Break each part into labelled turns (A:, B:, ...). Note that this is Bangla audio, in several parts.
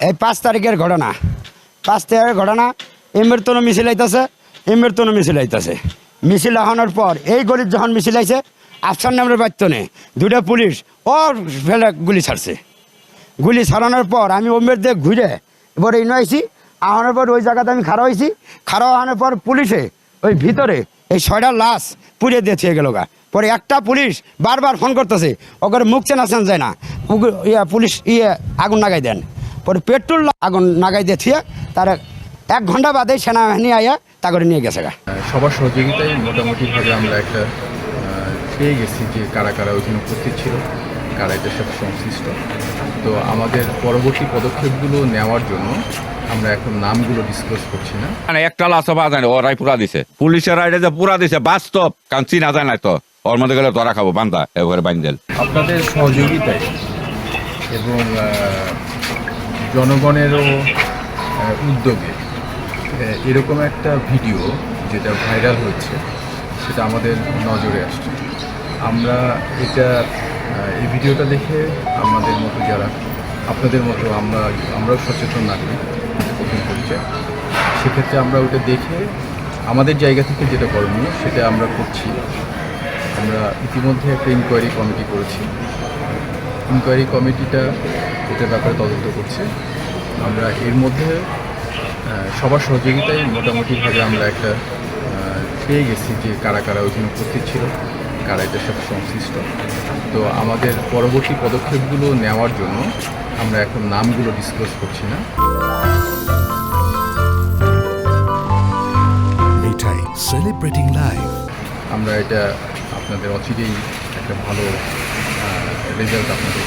A: এই পাঁচ তারিখের ঘটনা। পাঁচ তারিখের ঘটনা এমের তোনো মিছিল আইতাছে এমের তোনো মিছিল আইতাছে। মিছিল আহানোর পর এই গরিব যখন মিছিল আইছে, আফসার নামের বাচ্চনে দুটা পুলিশ ও ফেলে গুলি ছাড়ছে। গুলি ছাড়ানোর পর আমি ওমের দিয়ে ঘুরে এবারে ইনো আইছি আহানোর পর ওই জায়গাতে আমি খাড়া হয়েছি খাড়া আহানোর পর পুলিশে ওই ভিতরে এই ছয়টা লাশ পুড়িয়ে দিয়ে থিয়ে গেল গা। পরে একটা পুলিশ বারবার ফোন করতেছে ওকে মুখ চেনা চেন যায় না। পুলিশ ইয়ে আগুন লাগাই দেন। পরে পেট্রোল আগুন লাগাই দিয়ে তার এক ঘণ্টা বাদে সেনাবাহিনী আইয়া তা করে নিয়ে গেছে গা।
B: সবার সহযোগিতায় মোটামুটিভাবে আমরা একটা পেয়ে গেছি যে কারা কারা ওইখানে উপস্থিত ছিল কারা এটার সাথে সংশ্লিষ্ট। তো আমাদের পরবর্তী পদক্ষেপগুলো নেওয়ার জন্য আমরা এখন নামগুলো ডিসক্লোজ করছি না।
C: মানে একটা লাশ পাওয়া যায় না ওরাই পুরা দিছে। পুলিশের রাইডে যে পুরা দিছে বাস্তব কারণ চিনা যায় না তো। ওর মধ্যে গেলে ধরা খাব বান্ধা এবারে বান্ধেল
B: আপনাদের সহযোগিতায় এবং জনগণেরও উদ্যোগে এরকম একটা ভিডিও যেটা ভাইরাল হচ্ছে, সেটা আমাদের নজরে আসছে। আমরা এটা এই ভিডিওটা দেখে আমাদের মতো যারা, আপনাদের মতো আমরা, আমরাও সচেতন নাগরিক প্রথম পরিচয় সেক্ষেত্রে আমরা ওটা দেখে আমাদের জায়গা থেকে যেটা করণীয়, সেটা আমরা করছি। আমরা ইতিমধ্যে একটা ইনকোয়ারি কমিটি করেছি। ইনকোয়ারি কমিটিটা এটার ব্যাপারে তদন্ত করছে। আমরা এর মধ্যে সবার সহযোগিতায় মোটামুটিভাবে আমরা একটা পেয়ে গেছি যে কারা কারা ওইখানে উপস্থিত ছিল কারা এটার সাথে সংশ্লিষ্ট। তো আমাদের পরবর্তী পদক্ষেপগুলো নেওয়ার জন্য আমরা এখন নামগুলো ডিসক্লোজ করছি না।
D: সেলিব্রেটিং লাইফ
B: আমরা এটা আপনাদের অচিরেই একটা ভালো রেজাল্ট আপনাদের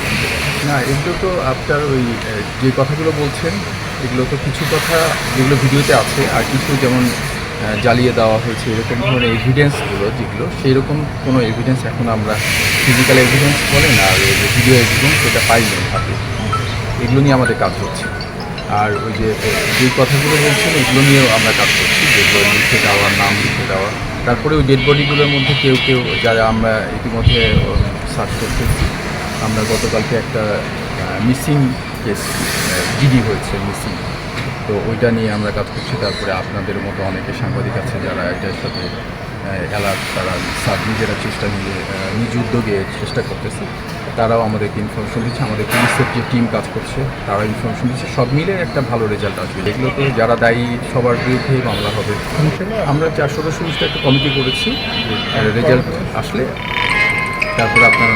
B: না, এগুলো তো আপনার ওই যে কথাগুলো বলছেন, এগুলো তো কিছু কথা যেগুলো ভিডিওতে আছে, আর কিছু যেমন জ্বালিয়ে দেওয়া হয়েছে, এরকম ধরনের এভিডেন্সগুলো যেগুলো সেই রকম কোনো এভিডেন্স এখন আমরা ফিজিক্যাল এভিডেন্স বলেন, আর ওই ভিডিও এভিডেন্স সেটা পাইনি হাতে এগুলো নিয়ে আমাদের কাজ হচ্ছে। আর ওই যে যে কথাগুলো বলছেন, এগুলো নিয়েও আমরা কাজ করছি, যেগুলো লিখে দেওয়া, নাম লিখে দেওয়া। তারপরে ওই ডেড বডিগুলোর মধ্যে কেউ কেউ যারা আমরা ইতিমধ্যে সার্চ করতেছি আমরা গতকালকে একটা মিসিং কেস জিডি হয়েছে মিসিং তো ওইটা নিয়ে আমরা কাজ করছি। তারপরে আপনাদের মতো অনেকে সাংবাদিক আছে যারা এটার সাথে অ্যালার্ট তারা সাব নিজেরা চেষ্টা নিয়ে নিজ উদ্যোগে চেষ্টা করতেছে। তারাও আমাদেরকে ইনফরমেশন দিচ্ছে, আমাদের পুলিশের যে টিম কাজ করছে তারা ইনফরমেশন দিচ্ছে। সব মিলে একটা ভালো রেজাল্ট আসবে। এগুলোতে যারা দায়ী, সবার বিরুদ্ধেই মামলা হবে। আমরা চার সদস্য বিশিষ্ট একটা কমিটি করেছি। রেজাল্ট আসলে তারপরে আপনার